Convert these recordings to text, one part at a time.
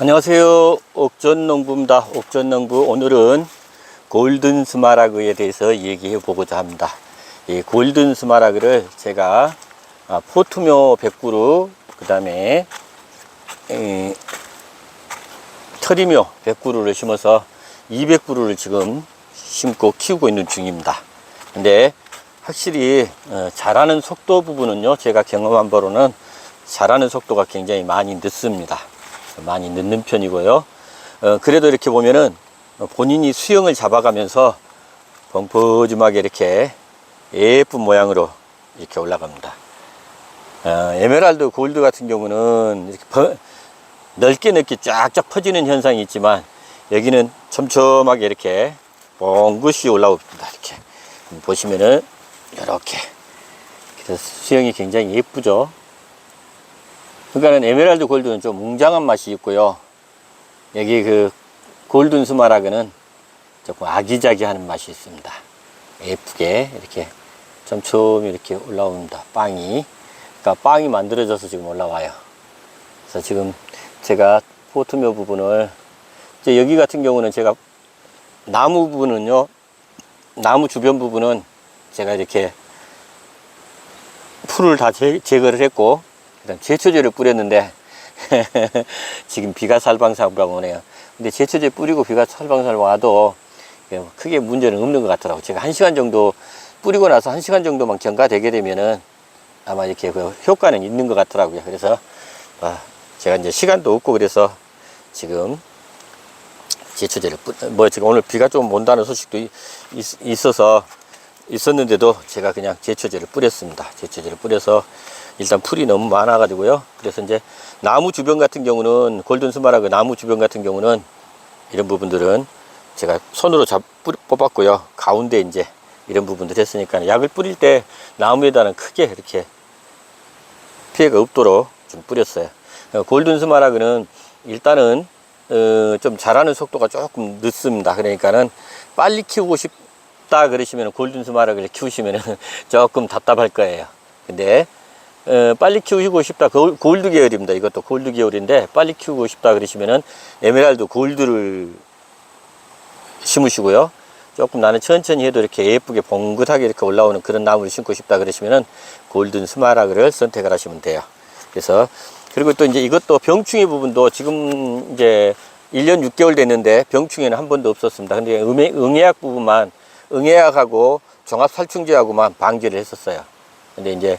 안녕하세요. 옥전농부입니다. 옥전농부 오늘은 골든 스마라그에 대해서 얘기해 보고자 합니다. 이 골든 스마라그를 제가 아, 포투묘 100그루 그 다음에 터리묘 100그루를 심어서 200그루를 지금 심고 키우고 있는 중입니다. 근데 확실히 어, 자라는 속도 부분은요 제가 경험한 바로는 자라는 속도가 굉장히 많이 늦습니다. 많이 늦는 편이고요. 어, 그래도 이렇게 보면은 본인이 수영을 잡아가면서 벙퍼짐하게 이렇게 예쁜 모양으로 이렇게 올라갑니다. 어, 에메랄드 골드 같은 경우는 이렇게 퍼- 넓게 넓게 쫙쫙 퍼지는 현상이 있지만 여기는 촘촘하게 이렇게 뻥긋이 올라옵니다. 이렇게 보시면은 이렇게 그래서 수영이 굉장히 예쁘죠. 그러니까는 에메랄드 골드는 좀 웅장한 맛이 있고요. 여기 그 골든 스마라그는 조금 아기자기하는 맛이 있습니다. 예쁘게 이렇게 촘촘히 이렇게 올라옵니다. 빵이. 그러니까 빵이 만들어져서 지금 올라와요. 그래서 지금 제가 포트묘 부분을 이제 여기 같은 경우는 제가 나무 부분은요. 나무 주변 부분은 제가 이렇게 풀을 다 제, 제거를 했고 그다음 제초제를 뿌렸는데 지금 비가 살방살방 오네요. 근데 제초제 뿌리고 비가 살방살방 와도 크게 문제는 없는 것 같더라고. 제가 한 시간 정도 뿌리고 나서 한 시간 정도만 경과되게 되면은 아마 이렇게 그 효과는 있는 것 같더라고요. 그래서 아, 제가 이제 시간도 없고 그래서 지금 제초제를 뿌, 뭐 지금 오늘 비가 좀 온다는 소식도 있, 있어서 있었는데도 제가 그냥 제초제를 뿌렸습니다. 제초제를 뿌려서 일단 풀이 너무 많아가지고요. 그래서 이제 나무 주변 같은 경우는 골든 스마라그 나무 주변 같은 경우는 이런 부분들은 제가 손으로 잡 뽑았고요. 가운데 이제 이런 부분들 했으니까 약을 뿌릴 때 나무에다는 크게 이렇게 피해가 없도록 좀 뿌렸어요. 어, 골든 스마라그는 일단은 어, 좀 자라는 속도가 조금 늦습니다. 그러니까는 빨리 키우고 싶다 그러시면 골든 스마라그를 키우시면 조금 답답할 거예요. 근데 어, 빨리 키우고 싶다 골- 골드 계열입니다. 이것도 골드 계열인데 빨리 키우고 싶다 그러시면은 에메랄드 골드를 심으시고요. 조금 나는 천천히 해도 이렇게 예쁘게 봉긋하게 이렇게 올라오는 그런 나무를 심고 싶다 그러시면은 골든 스마라그를 선택을 하시면 돼요. 그래서 그리고 또 이제 이것도 병충해 부분도 지금 이제 1년 6개월 됐는데 병충해는 한 번도 없었습니다. 근데 응애, 응애약 부분만 응애약하고 종합살충제하고만 방지를 했었어요. 근데 이제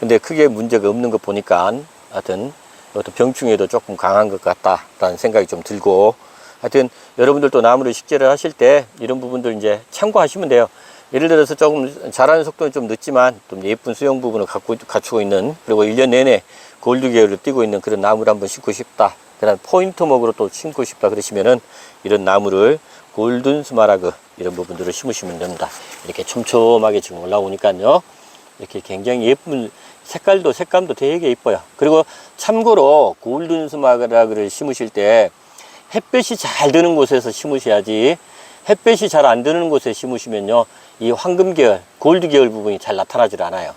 근데 크게 문제가 없는 거 보니까 하여튼 이것도 병충해도 조금 강한 것 같다라는 생각이 좀 들고 하여튼 여러분들도 나무를 식재를 하실 때 이런 부분들 이제 참고하시면 돼요. 예를 들어서 조금 자라는 속도는 좀 늦지만 좀 예쁜 수영 부분을 갖고 갖추고 있는 그리고 1년 내내 골드 계열을 띄고 있는 그런 나무를 한번 심고 싶다. 그다음 포인트목으로 또 심고 싶다 그러시면은 이런 나무를 골든 스마라그 이런 부분들을 심으시면 됩니다. 이렇게 촘촘하게 지금 올라오니까요. 이렇게 굉장히 예쁜 색깔도 색감도 되게 이뻐요. 그리고 참고로 골든 스마라그를 심으실 때 햇볕이 잘 드는 곳에서 심으셔야지 햇볕이 잘 안 드는 곳에 심으시면요 이 황금 계열, 골드 계열 부분이 잘 나타나질 않아요.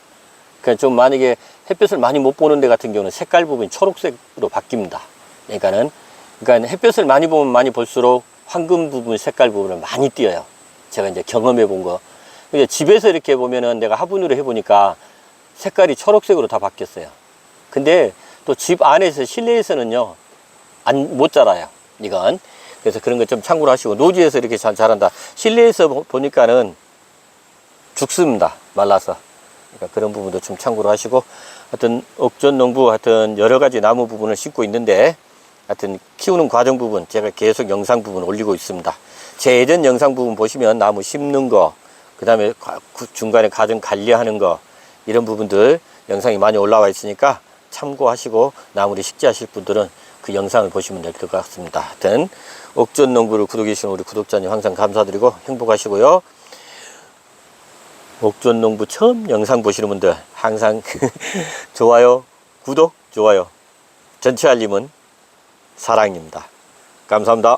그러니까 좀 만약에 햇볕을 많이 못 보는 데 같은 경우는 색깔 부분이 초록색으로 바뀝니다. 그러니까는 그러니까 햇볕을 많이 보면 많이 볼수록 황금 부분, 색깔 부분을 많이 띄어요. 제가 이제 경험해 본 거. 근데 집에서 이렇게 보면은 내가 화분으로 해보니까 색깔이 초록색으로 다 바뀌었어요. 근데 또 집 안에서 실내에서는요 안 못 자라요. 이건 그래서 그런 거좀 참고로 하시고 노지에서 이렇게 잘 자란다. 실내에서 보- 보니까는 죽습니다. 말라서. 그러니까 그런 부분도 좀 참고로 하시고 하여튼 옥전 농부 하여튼 여러 가지 나무 부분을 심고 있는데 하여튼 키우는 과정 부분 제가 계속 영상 부분 올리고 있습니다. 제 예전 영상 부분 보시면 나무 심는 거, 그 다음에 중간에 과정 관리하는 거 이런 부분들 영상이 많이 올라와 있으니까 참고하시고 나무를 식재하실 분들은 그 영상을 보시면 될 것 같습니다. 하여튼 옥전 농부를 구독해 주신 우리 구독자님 항상 감사드리고 행복하시고요. 옥전 농부 처음 영상 보시는 분들 항상 좋아요, 구독, 좋아요, 전체 알림은 사랑입니다. 감사합니다.